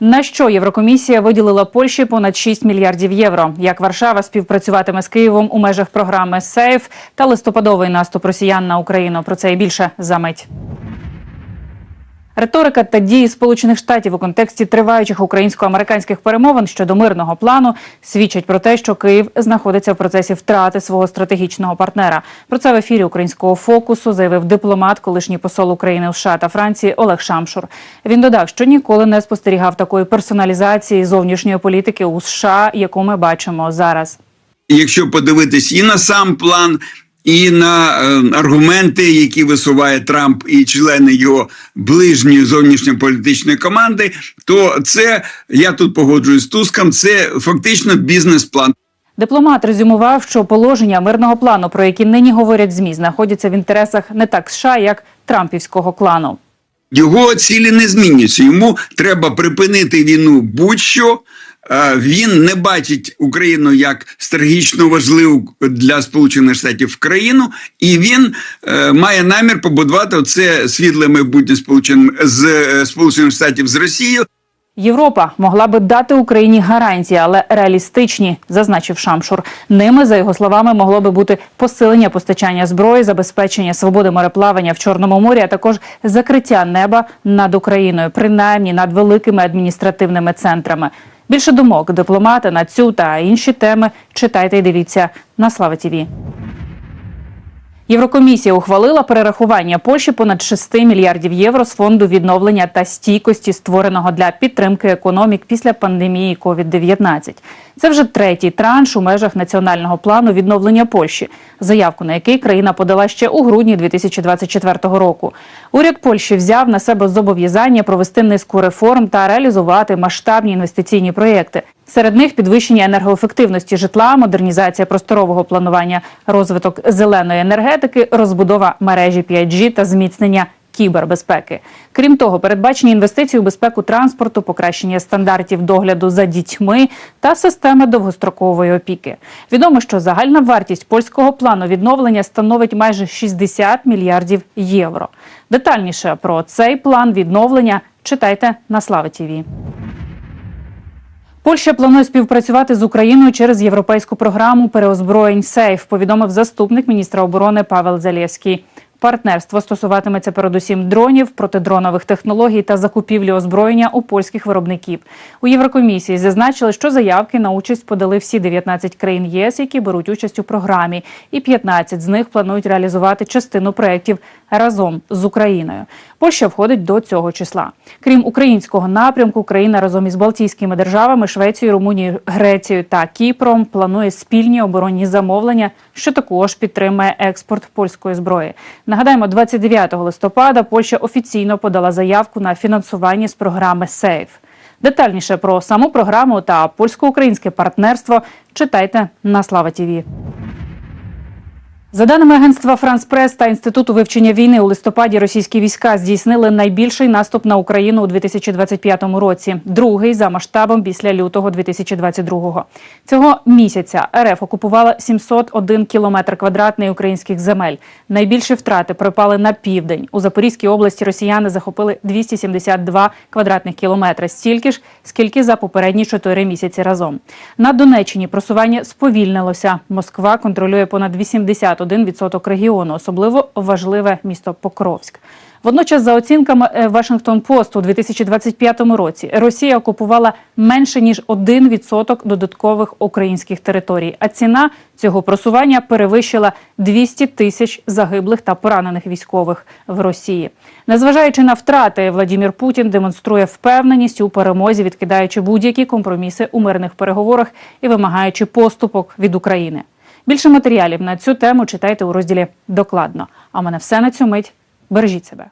На що Єврокомісія виділила Польщі понад 6 мільярдів євро? Як Варшава співпрацюватиме з Києвом у межах програми СЕЙФ та листопадовий наступ росіян на Україну? Про це і більше за мить. Риторика та дії Сполучених Штатів у контексті триваючих українсько-американських перемовин щодо мирного плану свідчать про те, що Київ знаходиться в процесі втрати свого стратегічного партнера. Про це в ефірі українського фокусу заявив дипломат, колишній посол України у США та Франції Олег Шамшур. Він додав, що ніколи не спостерігав такої персоналізації зовнішньої політики у США, яку ми бачимо зараз. якщо подивитись і на сам план, і на е, аргументи, які висуває Трамп і члени його ближньої зовнішньополітичної команди, то це я тут погоджуюсь з Туском. Це фактично бізнес-план. Дипломат резюмував, що положення мирного плану, про які нині говорять змі, знаходяться в інтересах не так США, як Трампівського клану. Його цілі не змінюються. Йому треба припинити війну будь-що. Він не бачить Україну як стратегічно важливу для Сполучених Штатів країну, і він е, має намір побудувати оце світле майбутнє з е, Сполучених Штатів з Росією. Європа могла би дати Україні гарантії, але реалістичні, зазначив Шамшур. Ними, за його словами, могло би бути посилення постачання зброї, забезпечення свободи мореплавання в Чорному морі, а також закриття неба над Україною, принаймні над великими адміністративними центрами. Більше думок дипломата на цю та інші теми читайте і дивіться на Слава Тіві. Єврокомісія ухвалила перерахування Польщі понад 6 мільярдів євро з фонду відновлення та стійкості, створеного для підтримки економік після пандемії COVID-19. Це вже третій транш у межах національного плану відновлення Польщі, заявку на який країна подала ще у грудні 2024 року. Уряд Польщі взяв на себе зобов'язання провести низку реформ та реалізувати масштабні інвестиційні проєкти. Серед них підвищення енергоефективності житла, модернізація просторового планування, розвиток зеленої енергетики, розбудова мережі 5G та зміцнення кібербезпеки. Крім того, передбачені інвестиції у безпеку транспорту, покращення стандартів догляду за дітьми та системи довгострокової опіки. Відомо, що загальна вартість польського плану відновлення становить майже 60 мільярдів євро. Детальніше про цей план відновлення читайте на Слава ТІВІ. Польща планує співпрацювати з Україною через європейську програму переозброєнь «Сейф», повідомив заступник міністра оборони Павел Залєвський. Партнерство стосуватиметься передусім дронів, протидронових технологій та закупівлі озброєння у польських виробників. У Єврокомісії зазначили, що заявки на участь подали всі 19 країн ЄС, які беруть участь у програмі, і 15 з них планують реалізувати частину проєктів разом з Україною. Польща входить до цього числа. Крім українського напрямку, країна разом із Балтійськими державами, Швецією, Румунією, Грецією та Кіпром планує спільні оборонні замовлення, що також підтримує експорт польської зброї. Нагадаємо, 29 листопада Польща офіційно подала заявку на фінансування з програми СЕЙФ. Детальніше про саму програму та польсько-українське партнерство читайте на Слава Тіві. За даними агентства Франс Прес та інституту вивчення війни у листопаді російські війська здійснили найбільший наступ на Україну у 2025 році, другий за масштабом після лютого 2022-го. Цього місяця РФ окупувала 701 кілометр квадратний українських земель. Найбільші втрати припали на південь. У Запорізькій області росіяни захопили 272 квадратних кілометри, стільки ж, скільки за попередні чотири місяці разом. На Донеччині просування сповільнилося. Москва контролює понад 81% регіону, особливо важливе місто Покровськ. Водночас, за оцінками е, Вашингтон Пост у 2025 році, Росія окупувала менше ніж 1% додаткових українських територій. А ціна цього просування перевищила 200 тисяч загиблих та поранених військових в Росії. Незважаючи на втрати, Владімір Путін демонструє впевненість у перемозі, відкидаючи будь-які компроміси у мирних переговорах і вимагаючи поступок від України. Більше матеріалів на цю тему читайте у розділі докладно. А мене все на цю мить. Бережіть себе.